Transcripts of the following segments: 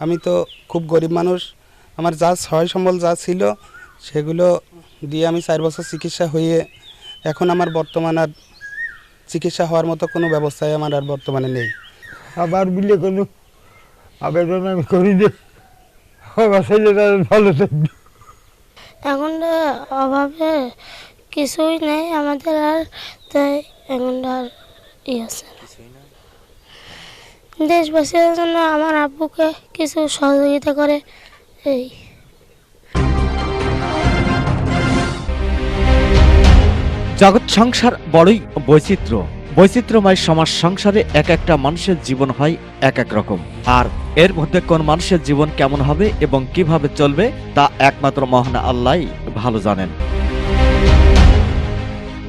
আমি তো খুব গরিব মানুষ। আমার যা সহায় সম্বল যা ছিল সেগুলো দিয়ে আমি চার বছর চিকিৎসা হয়ে এখন আমার বর্তমান আর চিকিৎসা হওয়ার মতো কোনো ব্যবস্থাই আমার আর বর্তমানে নেই। আবার বিলে কোনো আবেদন আমি করি যে আমার ভালো থাকবে। এখন অভাবে কিছুই নেই আমাদের আর তাই এখন আর ই আছে। দেশবাসীর জন্য আমার আব্বুকে কিছু সহযোগিতা করে এই। জগৎ সংসার বড়ই বৈচিত্র্য। বৈচিত্র্যময় সমাজ সংসারে এক একটা মানুষের জীবন হয় এক এক রকম। আর এর মধ্যে কোন মানুষের জীবন কেমন হবে এবং কীভাবে চলবে তা একমাত্র মহান আল্লাহ ভালো জানেন।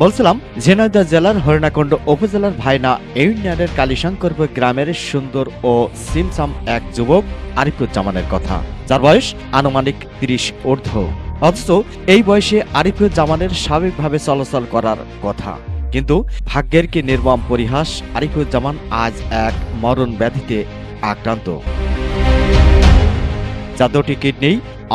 বলছিলাম, ঝিনাইদহ জেলার হরিণাকুণ্ড উপজেলার ভাইনা ইউনিয়নের কালীশঙ্করপুর গ্রামের সুন্দর ও সিমসাম এক যুবক আরিফুজ্জামানের কথা। যার বয়স আনুমানিক তিরিশ ঊর্ধ্ব। অথচ এই বয়সে আরিফুজ্জামানের স্বাভাবিকভাবে চলাচল করার কথা। কিন্তু ভাগ্যের কি নির্মম পরিহাস আরিফুজ্জামান আজ এক মরণ ব্যাধিতে আক্রান্ত। যা দুটি কিডনি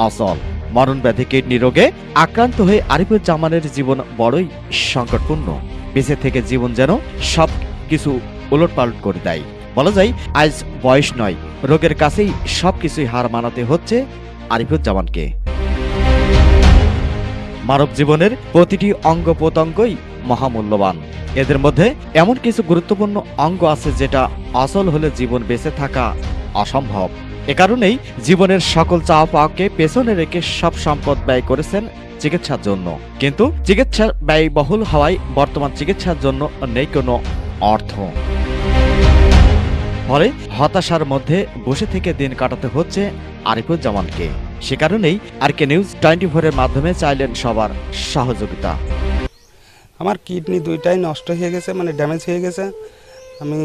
অচল মরণ ব্যাধি কিডনি রোগে আক্রান্ত হয়ে আরিফুজ্জামানের জীবন বড়ই সংকটপূর্ণ। বেঁচে থেকে জীবন যেন সব কিছু উলটপালট করে দেয়। বলা যায়, আজ বয়স নয়। রোগের কাছেই সবকিছুই হার মানাতে হচ্ছে আরিফুজ্জামানকে। মানব জীবনের প্রতিটি অঙ্গ প্রত্যঙ্গই মহামূল্যবান। এদের মধ্যে এমন কিছু গুরুত্বপূর্ণ অঙ্গ আছে যেটা আসল হলে জীবন বেঁচে থাকা অসম্ভব। এ কারণেই জীবনের সকল চাওয়া পাওয়াকে পেছনে রেখে সব সম্পদ ব্যয় করেছেন চিকিৎসার জন্য। কিন্তু চিকিৎসার ব্যয়বহুল হওয়ায় বর্তমান চিকিৎসার জন্য নেই কোনো অর্থ। ফলে হতাশার মধ্যে বসে থেকে দিন কাটাতে হচ্ছে আরিফুজ্জামানকে। সে কারণেই আর কে নিউজ টোয়েন্টি ফোরের মাধ্যমে চাইলেন সবার সহযোগিতা। আমার কিডনি দুইটাই নষ্ট হয়ে গেছে মানে ড্যামেজ হয়ে গেছে। আমি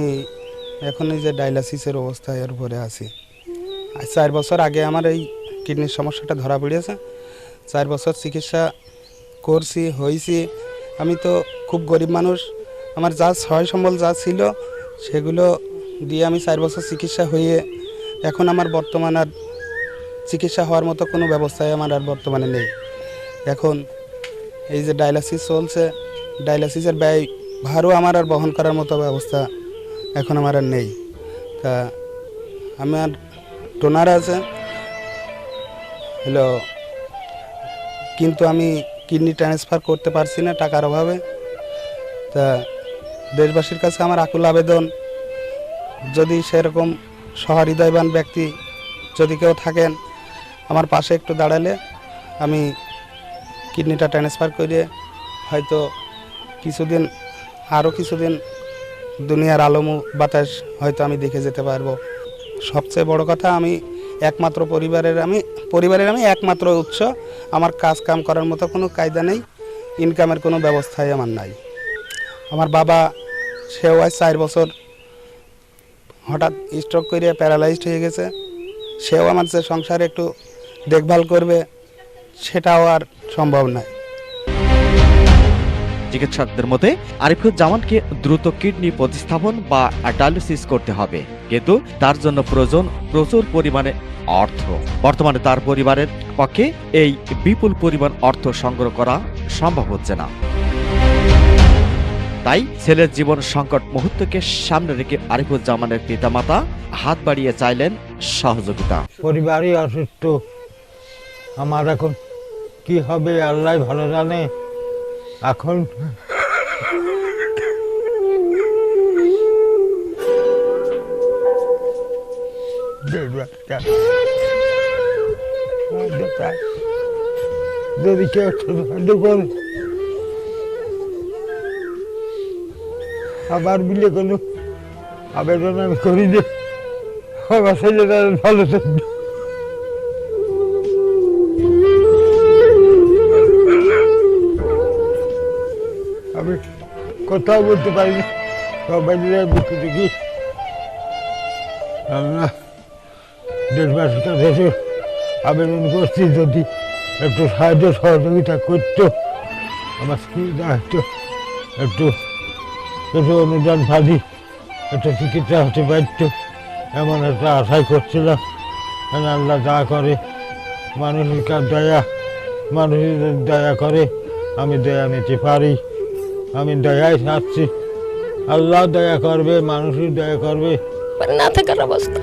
এখন এই যে ডায়ালাসিসের অবস্থায় এর উপরে আছি। চার বছর আগে আমার এই কিডনির সমস্যাটা ধরা পড়েছে চার বছর চিকিৎসা করছি, হয়েছি। আমি তো খুব গরিব মানুষ। আমার যা সহায় সম্বল যা ছিল, সেগুলো দিয়ে আমি চার বছর চিকিৎসা হয়ে এখন আমার বর্তমান আর চিকিৎসা হওয়ার মতো কোনো ব্যবস্থাই আমার আর বর্তমানে নেই। এখন এই যে ডায়ালাসিস চলছে, ডায়ালাসিসের ব্যয় ভারও আমার আর বহন করার মতো ব্যবস্থা এখন আমার আর নেই। তা আমার টোনার আছে? হলো কিন্তু আমি কিডনি ট্রান্সফার করতে পারছি না টাকার অভাবে। তা দেশবাসীর কাছে আমার আকুল আবেদন, যদি সেরকম সহৃদয়বান ব্যক্তি যদি কেউ থাকেন আমার পাশে একটু দাঁড়ালে আমি কিডনিটা ট্রান্সফার করে হয়তো কিছুদিন, আরও কিছুদিন দুনিয়ার আলো মু- বাতাস হয়তো আমি দেখে যেতে পারব। সবচেয়ে বড় কথা, আমি একমাত্র পরিবারের, আমি পরিবারের আমি একমাত্র উৎস। আমার কাজ কাম করার মতো কোনো কায়দা নেই ইনকামের কোনো ব্যবস্থাই আমার নাই। আমার বাবা, সেও আজ চার বছর হঠাৎ স্ট্রোক করে প্যারালাইজড হয়ে গেছে। সেও আমার যে সংসারে একটু দেখভাল করবে, সেটাও আর সম্ভব নয় চিকিৎসকদের মতে আরিফুজ্জামানকে দ্রুত কিডনি প্রতিস্থাপন বা ডায়ালিসিস করতে হবে। কিন্তু তার জন্য প্রয়োজন প্রচুর পরিমাণে অর্থ। বর্তমানে তার পরিবারের পক্ষে এই বিপুল পরিমাণ অর্থ সংগ্রহ করা সম্ভব হচ্ছে না। তাই ছেলের জীবন সংকট মুহূর্তকে সামনে রেখে আরিফুজ্জামানের পিতামাতা হাত বাড়িয়ে চাইলেন সহযোগিতা। পরিবারই অসুস্থ। আমার এখন কি হবে, আল্লাহ ভালো জানে। এখন? যদি কেউ করে। আবার বিলে কোনো আবেদন আমি করি যে আমার ছেলেটা ভালো থাকবে। কোথাও বলতে পারি না সবাই বুকে দেখি আমরা দেশবাসীর কাছে আবেদন করছি যদি একটু সাহায্য সহযোগিতা করতো, আমার সুবিধা হতো। একটু কিছু অনুদান পালি একটু চিকিৎসা হতে পারতো। এমন একটা আশাই করছিলাম। আল্লাহ যা করে, মানুষের কার দয়া, মানুষের দয়া করে আমি দয়া নিতে পারি। আমি দয়াই থাকছি আল্লাহ দয়া করবে মানুষের দয়া করবে। না থাকার অবস্থা।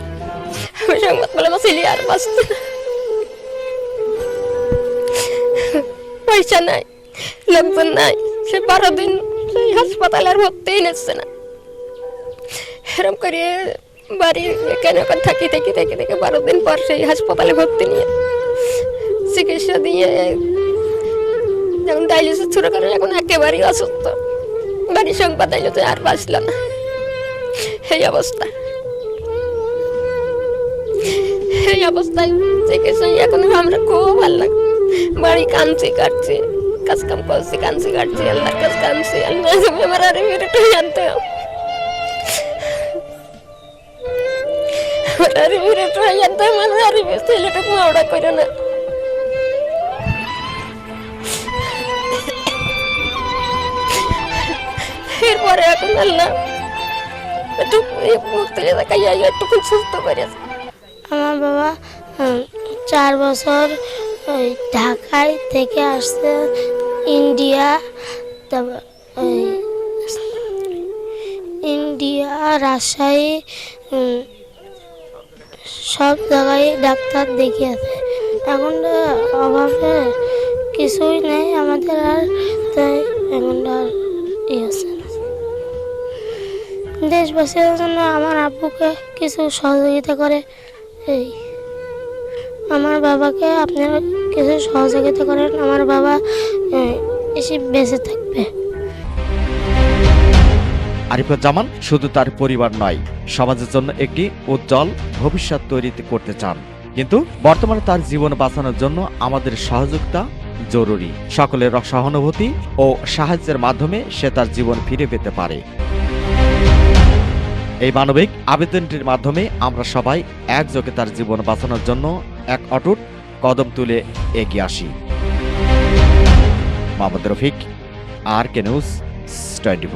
আমি সংবাদ পেলাম আমার আর বাঁচতে। পয়সা নাই, লোকজন নাই, সে বারো দিন সেই হাসপাতালে আর ভর্তিই নিচ্ছে না। এরম করে বাড়ি এখানে ওখানে থাকি থাকি থাকি থেকে বারো দিন পর সেই হাসপাতালে ভর্তি নিয়ে চিকিৎসা দিয়ে যখন ডায়ালিসিস শুরু করে এখন একেবারেই অসুস্থ। বাড়ির সংবাদ আইলো তো আর বাঁচল না এই অবস্থা। এই অবস্থায় চিকিৎসা এখন আমরা খুব ভালো লাগে বাড়ি কাঁদছি কাটছি কাজ কাম করছি, কাঁদছি কাটছি আল্লাহর কাজ কাঁদছি আল্লাহ আমার আরে মেরেটা জানতে আমার আরে মেরেটা জানতে আমার আরে ছেলেটাকে মাওড়া করে না। করেছে আমার বাবা চার বছর ঢাকায় থেকে আসছে ইন্ডিয়া তারপর ইন্ডিয়া রাজশাহী সব জায়গায় ডাক্তার দেখিয়েছে এখন অভাবে কিছুই নেই আমাদের আর তাই এখন আর ইয়ে আছে। দেশবাসীর জন্য আমার আব্বুকে কিছু সহযোগিতা করে। এই, আমার বাবাকে আপনারা কিছু সহযোগিতা করেন। আমার বাবা এসে বেঁচে থাকবে। আরিফুজ্জামান শুধু তার পরিবার নয়, সমাজের জন্য একটি উজ্জ্বল ভবিষ্যৎ তৈরি করতে চান। কিন্তু বর্তমানে তার জীবন বাঁচানোর জন্য আমাদের সহযোগিতা জরুরি। সকলের সহানুভূতি ও সাহায্যের মাধ্যমে সে তার জীবন ফিরে পেতে পারে। এই মানবিক আবেদনটির মাধ্যমে আমরা সবাই একযোগে তার জীবন বাঁচানোর জন্য এক অটুট কদম তুলে এগিয়ে আসি। Mohammad Rafiq, R K news twenty